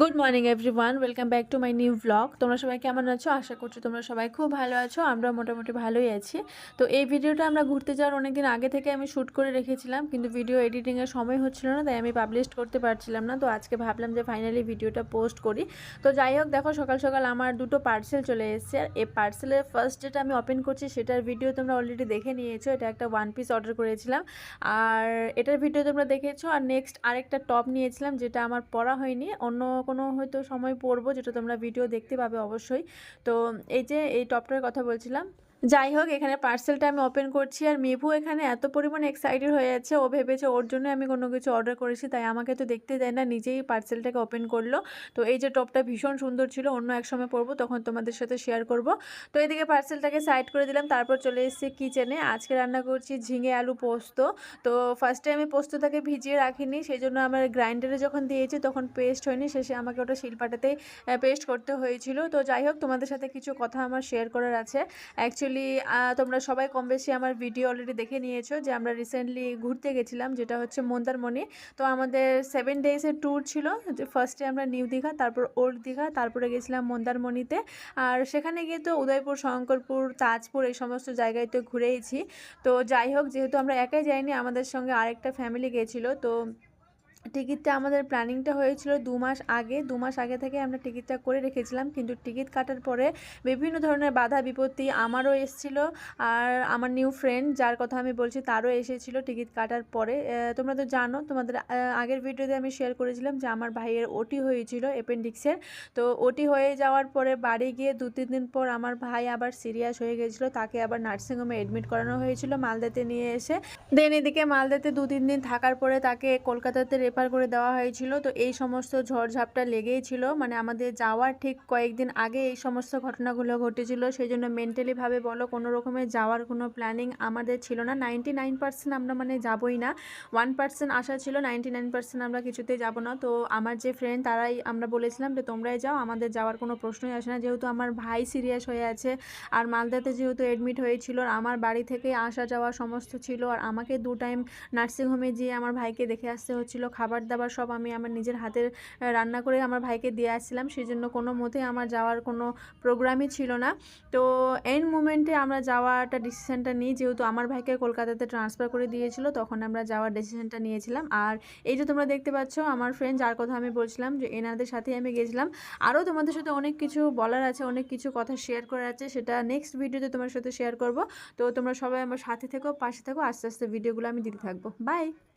Good morning everyone welcome back to my new blog তোমরা সবাই কেমন আছো? আশা করছ তোমরা সবাই খুব ভালো আছো। আমরা মোটামুটি ভালোই আছি। তো এই ভিডিওটা আমরা ঘুরতে যাওয়ার অনেক দিন আগে থেকে আমি শ্যুট করে রেখেছিলাম, কিন্তু ভিডিও এডিটিংয়ের সময় হচ্ছিল না, তাই আমি পাবলিশ করতে পারছিলাম না। তো আজকে ভাবলাম যে ফাইনালি ভিডিওটা পোস্ট করি। তো যাই হোক, দেখো সকাল সকাল আমার দুটো পার্সেল চলে এসেছে। আর এই পার্সেলের ফার্স্ট যেটা আমি ওপেন করছি, সেটার ভিডিও তোমরা অলরেডি দেখে নিয়েছো। এটা একটা ওয়ান পিস অর্ডার করেছিলাম। আর এটার ভিডিও তোমরা দেখেছ। আর নেক্সট আরেকটা টপ নিয়েছিলাম, যেটা আমার পরা হয়নি। অন্য কোনো হয়তো সময় পড়ব, যেটা তোমরা ভিডিও দেখতে পাবে অবশ্যই। তো এই যে এই টপটার কথা বলছিলাম যাই হোক, এখানে পার্সেলটা আমি ওপেন করছি আর মিভু এখানে এত পরিমাণে এক্সাইটেড হয়ে যাচ্ছে ও ভেবেছে ওর জন্য আমি কোনো কিছু অর্ডার করেছি, তাই আমাকে তো দেখতে দেয় না, নিজেই পার্সেলটাকে ওপেন করল। তো এই যে টপটা ভীষণ সুন্দর ছিল, অন্য এক সময় পরবো, তখন তোমাদের সাথে শেয়ার করব। তো এদিকে পার্সেলটাকে সাইড করে দিলাম, তারপর চলে এসেছি কিচেনে আজকে রান্না করছি ঝিঙে আলু পোস্ত। তো ফার্স্টে আমি পোস্তটাকে ভিজিয়ে রাখিনি সেই জন্য আমার গ্রাইন্ডারে যখন দিয়েছি, তখন পেস্ট হয়নি। শেষে আমাকে ওটা শিলপাটাতেই পেস্ট করতে হয়েছিল। তো যাই হোক, তোমাদের সাথে কিছু কথা আমার শেয়ার করার আছে। অ্যাকচুয়ালি তোমরা সবাই কম বেশি আমার ভিডিও অলরেডি দেখে নিয়েছো যে আমরা রিসেন্টলি ঘুরতে গেছিলাম, যেটা হচ্ছে মন্দারমণি। তো আমাদের সেভেন ডেজের ট্যুর ছিল ফার্স্টে আমরা নিউ দীঘা, তারপর ওল্ড দীঘা, তারপরে গেছিলাম মন্দারমণিতে। আর সেখানে গিয়ে তো উদয়পুর, শঙ্করপুর, তাজপুর এই সমস্ত জায়গায় তো ঘুরেইছি। তো যাই হোক, যেহেতু আমরা একাই যাইনি, আমাদের সঙ্গে আরেকটা ফ্যামিলি গেছিল, তো টিকিটটা আমাদের প্ল্যানিংটা হয়েছিল দু মাস আগে, দু মাস আগে থেকে আমরা টিকিটটা করে রেখেছিলাম, কিন্তু টিকিট কাটার পরে বিভিন্ন ধরনের বাধা বিপত্তি আমারও এসেছিল আর আমার নিউ ফ্রেন্ড যার কথা আমি বলছি তারও এসেছিল টিকিট কাটার পরে। তোমরা তো জানো, তোমাদের আগের ভিডিওতে আমি শেয়ার করেছিলাম যে আমার ভাইয়ের ওটি হয়েছিল অ্যাপেন্ডিক্সের তো ওটি হয়ে যাওয়ার পরে বাড়ি গিয়ে দু তিন দিন পর আমার ভাই আবার সিরিয়াস হয়ে গেছিল, তাকে আবার নার্সিংহোমে এডমিট করানো হয়েছিল, মালদাতে নিয়ে এসে। দেন এদিকে মালদাতে দু তিন দিন থাকার পরে তাকে কলকাতাতে রেফার করে দেওয়া হয়েছিল। তো এই সমস্ত ঝড়ঝাপটা লেগেই ছিল। মানে আমাদের যাওয়ার ঠিক কয়েকদিন আগে এই সমস্ত ঘটনাগুলো ঘটেছিল। সেই জন্য মেন্টালিভাবে বলো, কোনো রকমের যাওয়ার কোনো প্ল্যানিং আমাদের ছিল না। নাইনটি নাইন পার্সেন্ট আমরা মানে যাবই না। ওয়ান পার্সেন্ট আশা ছিল নাইনটি নাইন পার্সেন্ট আমরা কিছুতেই যাব না। তো আমার যে ফ্রেন্ড তারাই আমরা বলেছিলাম যে, তোমরাই যাও, আমাদের যাওয়ার কোনো প্রশ্নই আসে না। যেহেতু আমার ভাই সিরিয়াস হয়ে আছে, আর মালদাতে যেহেতু অ্যাডমিট হয়েছিল, আর আমার বাড়ি থেকে আসা যাওয়া সমস্ত ছিল, আর আমাকে দু টাইম নার্সিংহোমে যেয়ে আমার ভাইকে দেখে আসতে হচ্ছিল খাবার দাবার সব আমি আমার নিজের হাতের রান্না করে আমার ভাইকে দিয়ে আসছিলাম। সেই জন্য কোনো মতেই আমার যাওয়ার কোনো প্রোগ্রামই ছিল না। তো এন্ড মুমেন্টে আমরা যাওয়াটা ডিসিশানটা নিই। যেহেতু আমার ভাইকে কলকাতাতে ট্রান্সফার করে দিয়েছিল, তখন আমরা যাওয়ার ডিসিশানটা নিয়েছিলাম। আর এই যে তোমরা দেখতে পাচ্ছ, আমার ফ্রেন্ড যার কথা আমি বলছিলাম যে এনাদের সাথেই আমি গেছিলাম। আরও তোমাদের সাথে অনেক কিছু বলার আছে, অনেক কিছু কথা শেয়ার করার আছে, সেটা নেক্সট ভিডিওতে তোমার সাথে শেয়ার করব। তো তোমরা সবাই আমার সাথে থেকো, পাশে থেকো। আস্তে আস্তে ভিডিওগুলো আমি দিতে থাকব। বাই